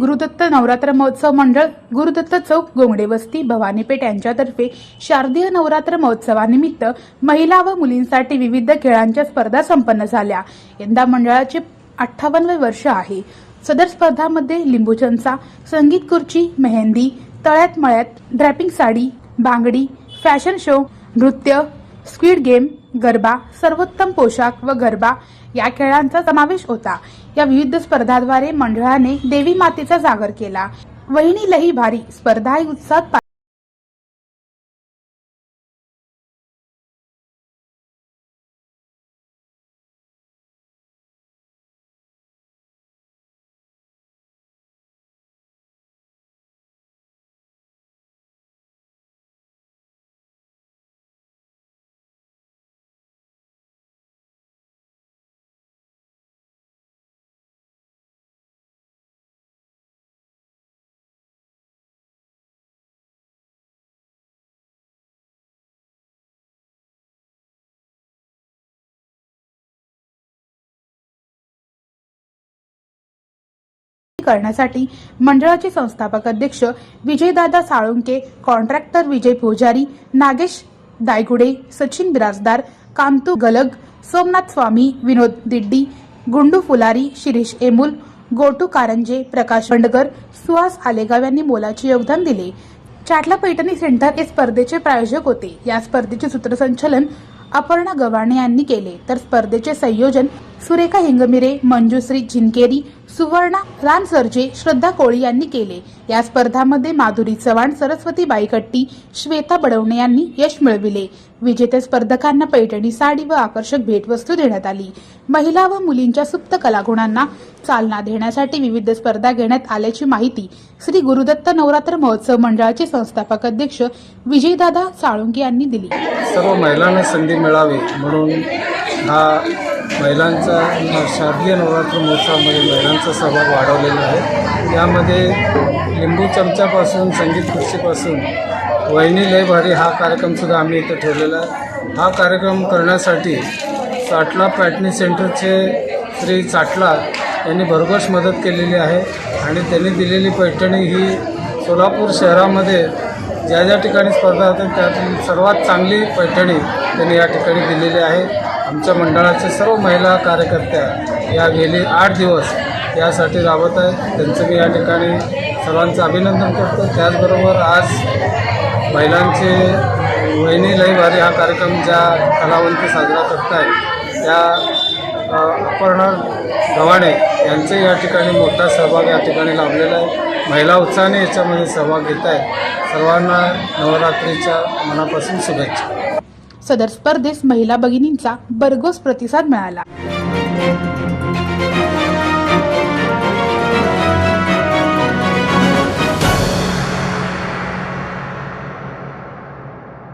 गुरुदत्त नवरात्र महोत्सव मंडळ गुरुदत्त चौक गोंगडे वस्ती भवानीपेठ यांच्यातर्फे शारदीय नवरात्र महोत्सवानिमित्त महिला व मुलींसाठी विविध खेळांच्या स्पर्धा संपन्न झाल्या. यंदा मंडळाचे अठ्ठावन्नवे वर्ष आहे. सदर स्पर्धामध्ये लिंबूचंचा संगीत खुर्ची मेहंदी तळ्यात मळ्यात ड्रॅपिंग साडी बांगडी फॅशन शो नृत्य स्क्विड गेम गरबा सर्वोत्तम पोशाख व गरबा या खेळांचा समावेश होता. या विविध स्पर्धाद्वारे मंडळाने देवी मातेचा जागर केला. वहिनी लही भारी स्पर्धा ही उत्साहात करण्यासाठी मंडळाचे संस्थापक अध्यक्ष विजयदादा साळुंके कॉन्ट्रॅक्टर विजय पुजारी नागेश दायगुडे सचिन बिराजदार कांतू गलग सोमनाथ स्वामी विनोद दिड्डी गुंडू फुलारी शिरीष एमुल गोटू कारंजे प्रकाश बंडकर सुहास आलेगाव यांनी मोलाचे योगदान दिले. चाटला पैठणी सेंटर हे स्पर्धेचे प्रायोजक होते. या स्पर्धेचे सूत्रसंचलन अपर्णा गव्हाणे यांनी केले. तर स्पर्धेचे संयोजन सुरेखा हिंगमिरे मंजुश्री झिनकेरी सुवर्णा रानसरजे श्रद्धा कोळी यांनी केले. या स्पर्धामध्ये माधुरी चव्हाण सरस्वती बाईकट्टी श्वेता बडवणे यांनी यश मिळविले. विजेत्या स्पर्धकांना पैठणी साडी व आकर्षक भेटवस्तू देण्यात आली. महिला व मुलींच्या सुप्त कलागुणांना चालना देण्यासाठी विविध स्पर्धा घेण्यात आल्याची माहिती श्री गुरुदत्त नवरात्र महोत्सव मंडळाचे संस्थापक अध्यक्ष विजयदादा साळुंके यांनी दिली. सर्व महिलांना संधी मिळावी म्हणून हा महिलांचा शारदीय नवरात्र महोत्सवामध्ये महिलांचा सहभाग वाढवलेला आहे. यामध्ये लिंबू चमच्यापासून संगीत खुर्चीपासून वहिनी लय भारी हा कार्यक्रमसुद्धा आम्ही इथं ठेवलेला आहे. हा कार्यक्रम करण्यासाठी चाटला पॅटनी सेंटरचे श्री चाटला यांनी भरघोस मदत केलेली आहे आणि त्यांनी दिलेली पैठणी ही सोलापूर शहरामध्ये ज्या ज्या ठिकाणी स्पर्धा होतात त्यातील सर्वात चांगली पैठणी त्यांनी या ठिकाणी दिलेली आहे. आमच्या मंडळाचे सर्व महिला कार्यकर्त्या या गेले आठ दिवस यासाठी राबत आहेत. त्यांचं मी या ठिकाणी सर्वांचं अभिनंदन करतो. त्याचबरोबर आज महिलांचे वहिनी लई भारी हा कार्यक्रम ज्या कलावंती साजरा करत आहेत त्या अपर्णा गव्हाणे यांचे या ठिकाणी मोठा सहभाग या ठिकाणी लाभलेला आहे. महिला उत्साहाने याच्यामध्ये सहभाग घेत आहेत सर्वांना नवरात्रीच्या मनापासून शुभेच्छा. सदर स्पर्धेस महिला भगिनींचा भरघोस प्रतिसाद मिळाला.